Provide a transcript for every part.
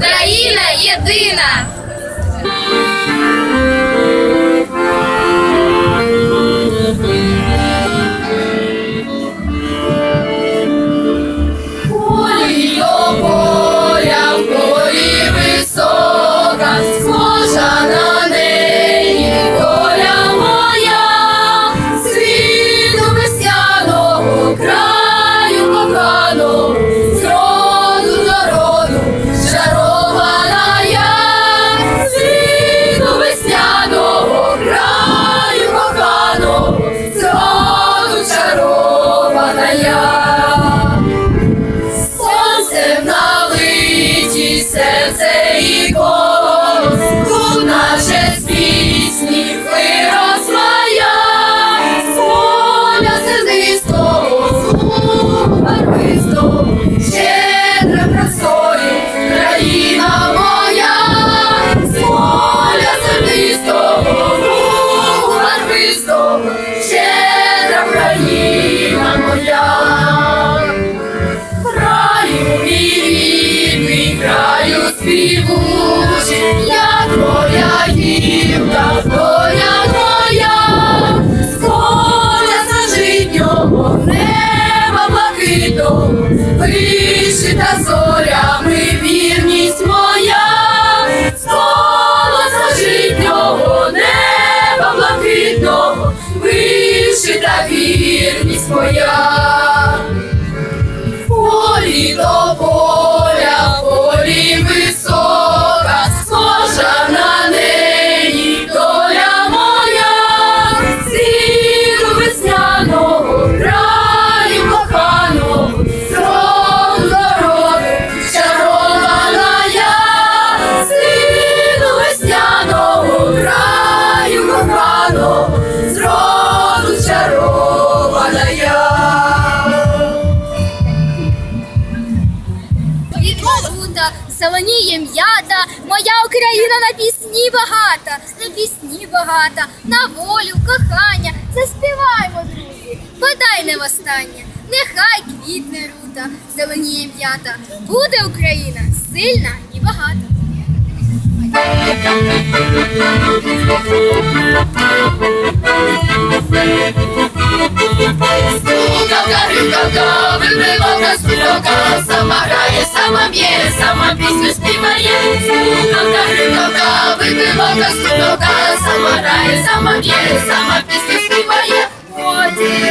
Україна єдина! Співучий, я твоя гілка, твоя твоя, з поля зажитнього неба блакитного, вишита зорями коханого, з роду чарована я. Відмовута, зеленіє м'ята, моя Україна на пісні багата, на пісні багата, на волю, кохання. Заспіваймо, друзі, бодай не востаннє, нехай квітне рута, зеленіє м'ята, буде Україна сильна і багата. Стукавка, рюкавка, вибивалка, сама грає, сама б'є, сама пісню співає. Стукавка, рюкавка, вибивалка, стукавка, сама грає, сама б'є, сама пісню співає. Ході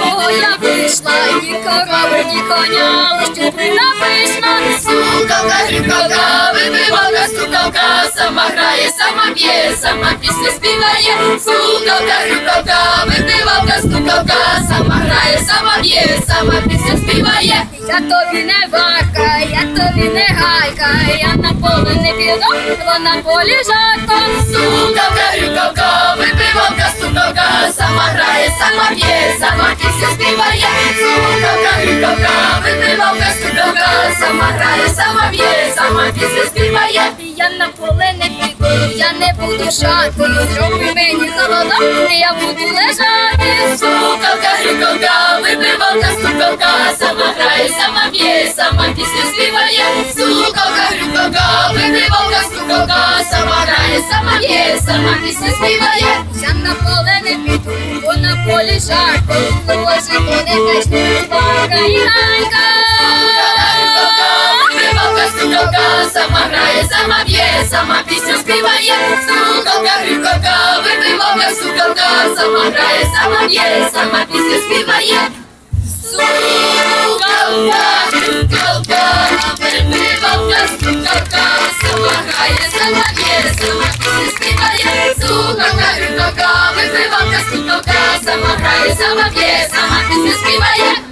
кого я вийшла, ні корови, ні коня, лише напишна. Стукавка, рюкавка, вибивалка, стукавка, сама грає, сама б'є, сама пісню співає. Стукавка, рюкавка, вибивалка, стукавка, сама грає, сама б'є, сама пісню співає. Я тобі не варка, я тобі не гайка, я на поле не піду, вона на полі жарко. Стукавка, рюкавка, вибивалка, стукавка, сама грає, сама б'є, сама пісню співає. Стукавка, рюкавка, вибивалка, стукавка, сама грає, сама б'є, сама пісню співає. Я на поле не піду, я не буду жати, зроби мені холодок, і я буду лежати. Стукавка, рюкавка, вибивалка, стукавка, сама грає, сама б'є, сама пісню співає. Стукавка, рюкавка, вибивалка, стукавка, сама грає, сама б'є, сама пісню співає. На полі жарко, нехай співака гайка. Вибивалка, стукавка, сама грає, сама б'є, сама пісню співає. Стукавка, рюкавка, вибивалка, стукавка, сама грає, сама б'є, сама пісню співає. Стукавка, рюкавка, вибивалка, стукавка, сама грає, сама б'є, сама пісню співає. Стукавка, рюкавка, вибивалка, стукавка, сама грає, сама п'є, сама пісню співає.